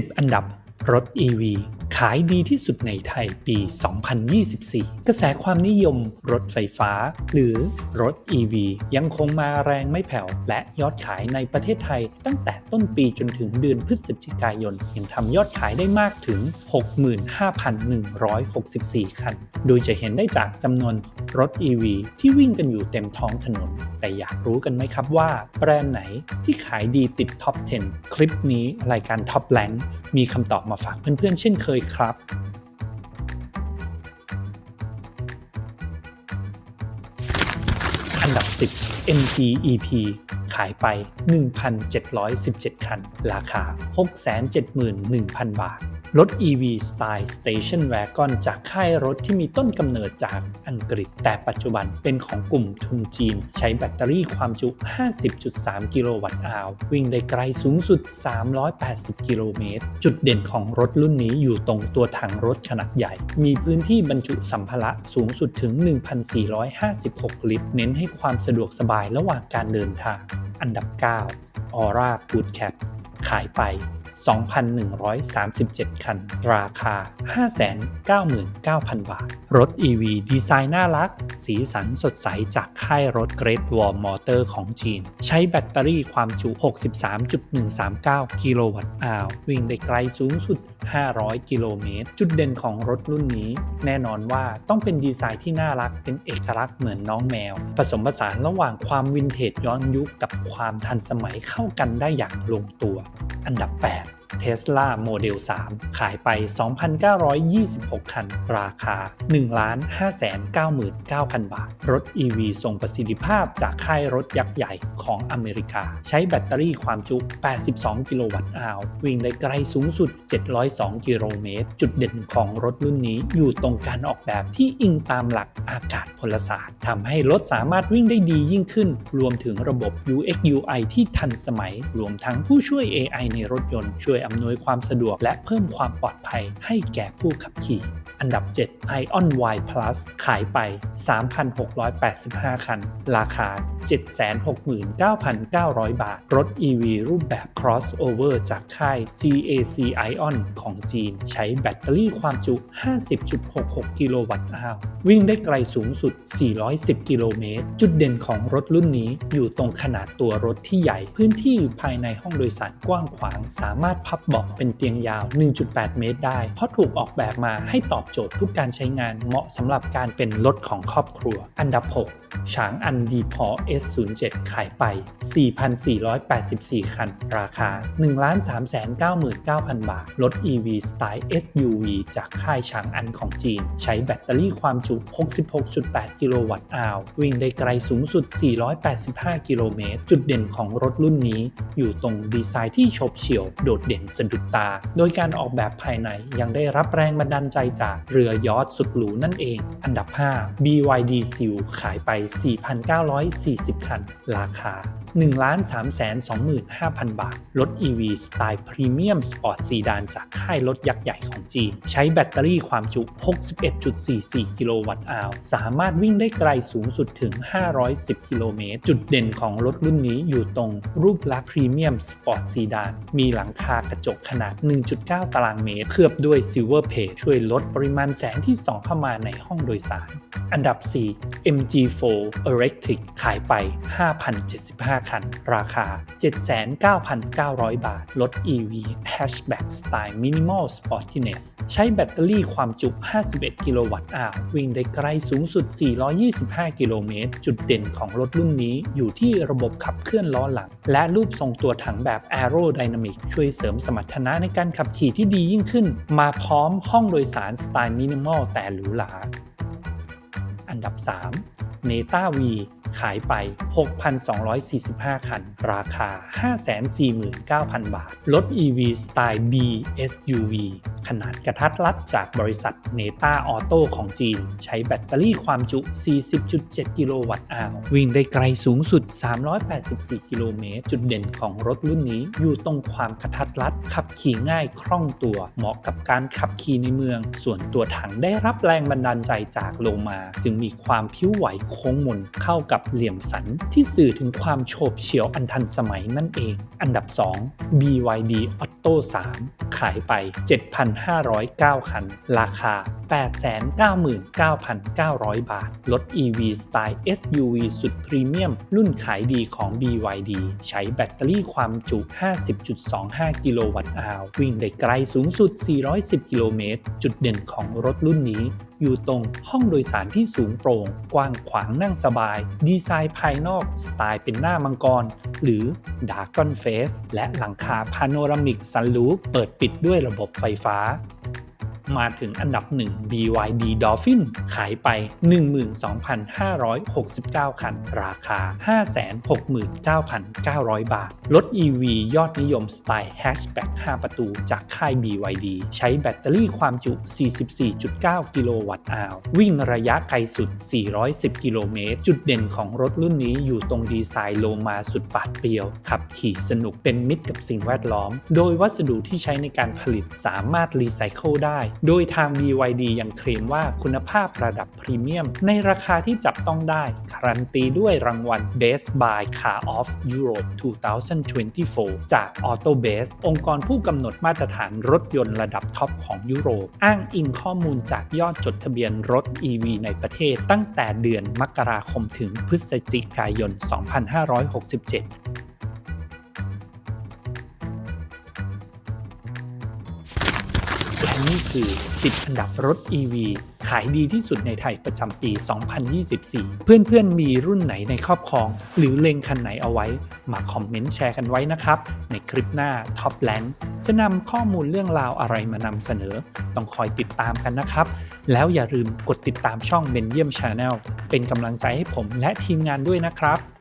10 อันดับรถ EV ขายดีที่สุดในไทยปี 2024 กระแสความนิยมรถไฟฟ้า หรือรถ EV ยังคงมาแรงไม่แผ่ว และยอดขายในประเทศไทย ตั้งแต่ต้นปีจนถึงเดือนพฤศจิกายน ยังทำยอดขายได้มากถึง 65,164 คัน โดยจะเห็นได้จากจำนวนรถ EV ที่วิ่งกันอยู่เต็มท้องถนน แต่อยากรู้กันไหมครับว่า แบรนด์ไหนที่ขายดีติดท็อป 10 คลิปนี้รายการท็อปแลงมีคำตอบมาฝากเพื่อนๆเช่นเคยครับอันดับ 10 MG EP ขายไป 1,717 คัน ราคา 671,000 บาท รถ EV สไตล์ Station Wagon จากค่ายรถที่มีต้นกำเนิดจากอังกฤษ แต่ปัจจุบันเป็นของกลุ่มทุนจีน ใช้แบตเตอรี่ความจุ 50.3 กิโลวัตต์อาววิ่งได้ไกลสูงสุด 380 กิโลเมตร จุดเด่นของรถรุ่นนี้อยู่ตรงตัวถังรถขนาดใหญ่ มีพื้นที่บรรจุสัมภาระสูงสุดถึง 1,456 ลิตร เน้นให้ความสะดวกสบายระหว่างการเดินทาง อันดับ 9 Aura Boot Cat ขายไป 2,137 คัน ราคา 599,000 บาท รถ EV ดีไซน์น่ารัก สีสันสดใสจากค่ายรถ Great Wall Motor ของจีน ใช้แบตเตอรี่ความจุ 63.139 กิโลวัตต์อาววิ่งได้ไกลสูงสุด 500 กิโลเมตร จุดเด่นของรถรุ่นนี้ แน่นอนว่าต้องเป็นดีไซน์ที่น่ารักเป็นเอกลักษณ์เหมือนน้องแมว ผสมผสานระหว่างความวินเทจย้อนยุคกับความทันสมัยเข้ากันได้อย่างลงตัว อันดับ 8 that. Tesla Model 3 ขายไป 2,926 คัน ราคา 1,599,000 บาท รถ EV ทรงประสิทธิภาพจากค่ายรถยักษ์ใหญ่ของอเมริกา ใช้แบตเตอรี่ความจุ 82 กิโลวัตต์อาววิ่งได้ไกลสูงสุด 702 กิโลเมตร จุดเด่นของรถรุ่นนี้อยู่ตรงการออกแบบที่อิงตามหลักอากาศพลศาสตร์ทำให้รถสามารถวิ่งได้ดียิ่งขึ้น รวมถึงระบบ UX UI ที่ทันสมัย รวมทั้งผู้ช่วย AI ในรถยนต์ช่วยยอำนวยความสะดวกและเพิ่มความปลอดภัยให้แก่ผู้ขับขี่ อันดับ 7 Ion Y Plus ขายไป 3,685 คัน ราคา 769,900 บาท รถ EV รูปแบบ crossover จากค่าย GAC Ion ของจีน ใช้แบตเตอรี่ความจุ 50.66 กิโลวัตต์อาววิ่งได้ไกลสูงสุด 410 กิโลเมตร จุดเด่นของรถรุ่นนี้อยู่ตรงขนาดตัวรถที่ใหญ่ พื้นที่ภายในห้องโดยสารกว้างขวาง สามารถพับเบาะเป็นเตียงยาว 1.8 เมตรได้ เพราะถูกออกแบบมาให้ตอบโจทย์ทุกการใช้งานเหมาะสำหรับการเป็นรถของครอบครัว อันดับ6ฉางอันดีพอ S07 ขายไป 4,484 คัน ราคา 1,399,000 บาท รถ EV สไตล์ SUV จากค่ายฉางอันของจีน ใช้แบตเตอรี่ความจุ 66.8 กิโลวัตต์อาววิ่งได้ไกลสูงสุด 485 กิโลเมตร จุดเด่นของรถรุ่นนี้ อยู่ตรงดีไซน์ที่ฉบเฉี่ยวโดดเด่นสะดุดตา โดยการออกแบบภายในยังได้รับแรงบันดาลใจจากเรือยอทสุดหรูนั่นเอง อันดับ 5 BYD Seal ขายไป 4,940 คัน ราคา 1,325,000 บาท รถ EV สไตล์พรีเมียมสปอร์ตซีดานจากค่ายรถยักษ์ใหญ่ของจีน ใช้แบตเตอรี่ความจุ 61.44 กิโลวัตต์อาวสามารถวิ่งได้ไกลสูงสุดถึง 510 กิโลเมตร จุดเด่นของรถรุ่นนี้อยู่ตรงรูปลักษณ์พรีเมียมสปอร์ตซีดาน มีหลังคากระจกขนาด 1.9 ตารางเมตร เคลือบด้วยซิลเวอร์เพจช่วยลดปริมาณแสงที่ส่องเข้ามาในห้องโดยสาร อันดับ 4 MG4 Electric ขายไป 5,075คัน ราคา 79,900 บาท รถ EV Hatchback สไตล์ Minimal Sportiness ใช้แบตเตอรี่ความจุ 51 กิโลวัตต์อาววิ่งได้ไกลสูงสุด 425 กิโลเมตร จุดเด่นของรถรุ่นนี้อยู่ที่ระบบขับเคลื่อนล้อหลัง และรูปทรงตัวถังแบบ Aerodynamic ช่วยเสริมสมรรถนะในการขับขี่ที่ดียิ่งขึ้น มาพร้อมห้องโดยสารสไตล์มินิมอลแต่หรูหรา อันดับ 3 n e t a V ขายไป 6,245 คัน ราคา 549,000 บาท รถ EV สไตล์ B SUV ขนาดกระทัดรัดจากบริษัทเนต้าออโต้ของจีน ใช้แบตเตอรี่ความจุ 40.7 กิโลวัตต์อาววิ่งได้ไกลสูงสุด 384 กิโลเมตร จุดเด่นของรถรุ่นนี้อยู่ตรงความกระทัดรัด ขับขี่ง่ายคล่องตัว เหมาะกับการขับขี่ในเมือง ส่วนตัวถังได้รับแรงบันดาลใจจากโลมา จึงมีความผิวไหวโค้งมนเข้ากับเหลี่ยมสันที่สื่อถึงความโฉบเฉี่ยวอันทันสมัยนั่นเอง อันดับ 2 BYD Auto 3 ขายไป 7,509 คัน ราคา 899,900 บาท รถ EV สไตล์ SUV สุดพรีเมียม รุ่นขายดีของ BYD ใช้แบตเตอรี่ความจุ 50.25 กิโลวัตต์อาววิ่งได้ไกลสูงสุด 410 กิโลเมตร จุดเด่นของรถรุ่นนี้อยู่ตรงห้องโดยสารที่สูงโปร่ง กว้างขวางนั่งสบาย ดีไซน์ภายนอกสไตล์เป็นหน้ามังกร หรือ d a r k o n Face และหลังคาพาโนรามิกซันลูปเปิดปิดด้วยระบบไฟฟ้า มาถึงอันดับ 1 BYD Dolphin ขายไป 12,569 คัน ราคา 569,900 บาท รถ EV ยอดนิยมสไตล์ Hatchback 5ประตูจากค่าย BYD ใช้แบตเตอรี่ความจุ 44.9 กิโลวัตต์อาววิ่งระยะไกลสุด 410 กิโลเมตร จุดเด่นของรถรุ่นนี้อยู่ตรงดีไซน์โลมาสุดปาดเปรียว ขับขี่สนุกเป็นมิตรกับสิ่งแวดล้อม โดยวัสดุที่ใช้ในการผลิตสามารถรีไซเคิลได้โดยทาง BYD ยังเคลมว่าคุณภาพระดับพรีเมียม ในราคาที่จับต้องได้การันตีด้วยรางวัล Best Buy Car of Europe 2024 จาก Autobase องค์กรผู้กำหนดมาตรฐานรถยนต์ระดับท็อปของยุโรป อ้างอิงข้อมูลจากยอดจดทะเบียนรถ EV ในประเทศตั้งแต่เดือนมกราคมถึงพฤศจิกายน 2567 นี่คือ 10 อันดับรถ EV ขายดีที่สุดในไทยประจำปี 2024 เพื่อนๆ มีรุ่นไหนในครอบครอง หรือเล็งคันไหนเอาไว้ มาคอมเมนต์แชร์กันไว้นะครับ ในคลิปหน้า Top l a n จะนำข้อมูลเรื่องราวอะไรมานำเสนอ ต้องคอยติดตามกันนะครับ แล้วอย่าลืมกดติดตามช่องเบนเยี่ยมชาแนลเป็นกำลังใจให้ผมและทีมงานด้วยนะครับ